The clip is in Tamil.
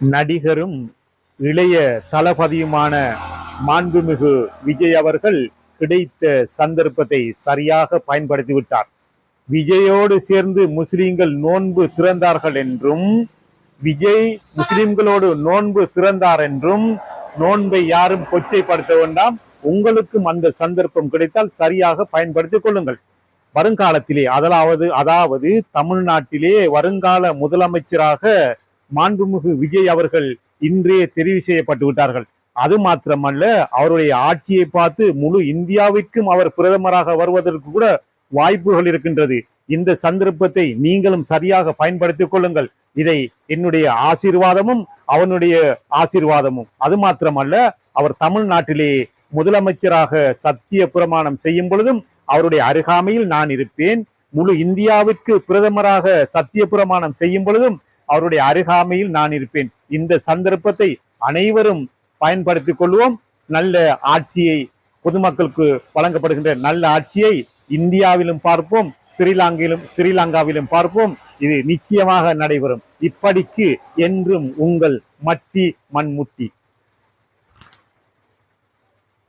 நடிகரும் இளைய தளபதியுமான மாண்புமிகு விஜய் அவர்கள் கிடைத்த சந்தர்ப்பத்தை சரியாக பயன்படுத்தி விட்டார் விஜயோடு சேர்ந்து முஸ்லிம்கள் நோன்பு திறந்தார்கள் என்றும் விஜய் முஸ்லிம்களோடு நோன்பு திறந்தார் என்றும் நோன்பை யாரும் கொச்சைப்படுத்த வேண்டாம். உங்களுக்கும் அந்த சந்தர்ப்பம் கிடைத்தால் சரியாக பயன்படுத்திக் கொள்ளுங்கள். வருங்காலத்திலே அதாவது அதாவது தமிழ்நாட்டிலே வருங்கால முதலமைச்சராக மாண்புமிகு விஜய் அவர்கள் இன்றே தெரிவு செய்யப்பட்டு விட்டார்கள். அது மாத்திரமல்ல அவருடைய ஆட்சியை பார்த்து முழு இந்தியாவிற்கும் அவர் பிரதமராக வருவதற்கு கூட வாய்ப்புகள் இருக்கின்றது. இந்த சந்தர்ப்பத்தை நீங்களும் சரியாக பயன்படுத்திக் கொள்ளுங்கள். இதை என்னுடைய ஆசீர்வாதமும் அவனுடைய ஆசீர்வாதமும். அது மாத்திரமல்ல அவர் தமிழ்நாட்டிலே முதலமைச்சராக சத்திய பிரமாணம் செய்யும் பொழுதும் அவருடைய அருகாமையில் நான் இருப்பேன். முழு இந்தியாவிற்கு பிரதமராக சத்திய பிரமாணம் செய்யும் பொழுதும் அவருடைய அருகாமையில் நான் இருப்பேன். இந்த சந்தர்ப்பத்தை அனைவரும் பயன்படுத்திக் கொள்வோம். நல்ல ஆட்சியை பொதுமக்களுக்கு வழங்கப்படுகின்ற நல்ல ஆட்சியை இந்தியாவிலும் பார்ப்போம். ஸ்ரீலங்கையிலும் ஸ்ரீலங்காவிலும் பார்ப்போம். இது நிச்சயமாக நடைபெறும். இப்படிக்கு என்றும் உங்கள் மட்டி மண்முட்டி.